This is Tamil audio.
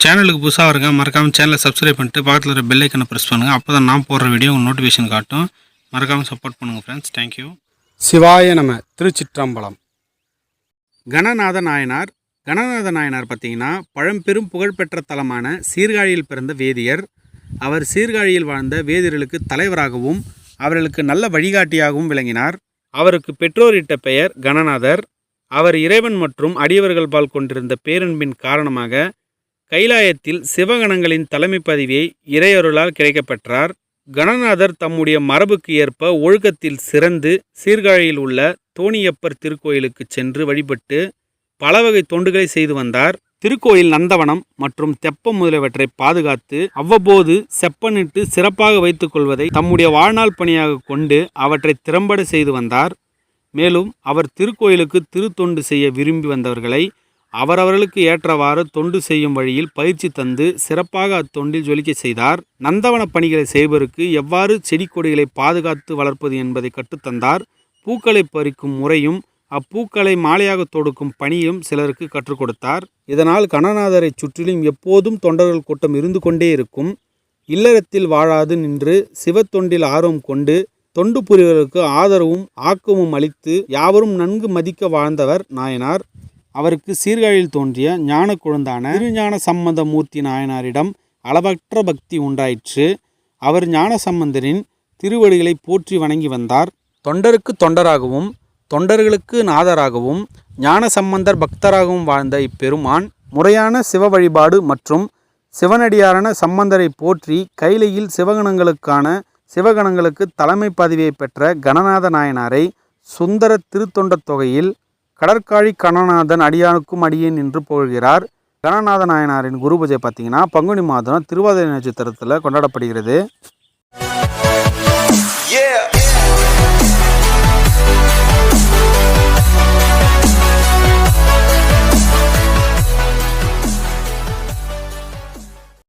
சேனலுக்கு புதுசாக இருக்க மறக்காமல் சேனலை சப்ஸ்கிரைப் பண்ணிட்டு பக்கத்தில் இருக்கிற பெல் ஐக்கனை ப்ரெஸ் பண்ணுங்கள் அப்போ தான் நான் போடுற வீடியோ உங்கள் நோட்டிஃபிகேஷன் காட்டும். மறக்காமல் சப்போர்ட் பண்ணுங்கள் ஃப்ரெண்ட்ஸ் தேங்க்யூ சிவாய நம திருச்சிற்றம்பலம். கணநாத நாயனார் கணநாத நாயனார் பார்த்தீங்கன்னா பழம்பெரும் புகழ்பெற்ற தலமான சீர்காழியில் பிறந்த வேதியர். அவர் சீர்காழியில் வாழ்ந்த வேதியர்களுக்கு தலைவராகவும் அவர்களுக்கு நல்ல வழிகாட்டியாகவும் விளங்கினார். அவருக்கு பெற்றோரிட்ட பெயர் கணநாதர். அவர் இறைவன் மற்றும் அடியவர்கள் பால் கொண்டிருந்த பேரன்பின் காரணமாக கைலாயத்தில் சிவகணங்களின் தலைமை பதவியை இறையருளால் கிடைக்கப்பெற்றார். கணநாதர் தம்முடைய மரபுக்கு ஏற்ப ஒழுக்கத்தில் சிறந்து சீர்காழியில் உள்ள தோணியப்பர் திருக்கோயிலுக்கு சென்று வழிபட்டு பல வகை தொண்டுகளை செய்து வந்தார். திருக்கோயில் நந்தவனம் மற்றும் தெப்பம் முதலியவற்றை பாதுகாத்து அவ்வப்போது செப்பனிட்டு சிறப்பாக வைத்துக் கொள்வதை தம்முடைய வாழ்நாள் பணியாக கொண்டு அவற்றை திறம்பட செய்து வந்தார். மேலும் அவர் திருக்கோயிலுக்கு திருத்தொண்டு செய்ய விரும்பி வந்தவர்களை அவரவர்களுக்கு ஏற்றவாறு தொண்டு செய்யும் வழியில் பயிற்சி தந்து சிறப்பாக அத்தொண்டில் ஜொலிக்க செய்தார். நந்தவன பணிகளை செய்வதற்கு எவ்வாறு செடி கொடிகளை பாதுகாத்து வளர்ப்பது என்பதை கற்றுத்தந்தார் பூக்களை பறிக்கும் முறையும் அப்பூக்களை மாலையாக தொடுக்கும் பணியும் சிலருக்கு கற்றுக் கொடுத்தார். இதனால் கணநாதரை சுற்றிலும் எப்போதும் தொண்டர்கள் கூட்டம் இருந்து கொண்டே இருக்கும். இல்லறத்தில் வாழாது நின்று சிவத்தொண்டில் ஆர்வம் கொண்டு தொண்டு புரிவர்களுக்கு ஆதரவும் ஆக்கமும் அளித்து யாவரும் நன்கு மதிக்க வாழ்ந்தவர் நாயனார். அவருக்கு சீர்காழியில் தோன்றிய ஞான குழந்தான திருஞான சம்பந்த மூர்த்தி நாயனாரிடம் அளவற்ற பக்தி உண்டாயிற்று. அவர் ஞான சம்பந்தரின் திருவடிகளை போற்றி வணங்கி வந்தார். தொண்டருக்கு தொண்டராகவும் தொண்டர்களுக்கு நாதராகவும் ஞான சம்பந்தர் பக்தராகவும் வாழ்ந்த இப்பெருமான் முறையான சிவ வழிபாடு மற்றும் சிவனடியாரான சம்பந்தரை போற்றி கைலையில் சிவகணங்களுக்கான சிவகணங்களுக்கு தலைமை பதவியை பெற்ற கணநாத நாயனாரை சுந்தர திருத்தொண்டத் தொகையில் கடற்காழி கணநாதன் அடியானுக்கும் அடியேன் என்று புகழ்கிறார் கணநாத நாயனாரின் குரு பூஜை பார்த்தீங்கன்னா பங்குனி மாதம் திருவாதிரை நட்சத்திரத்தில் கொண்டாடப்படுகிறது Yeah.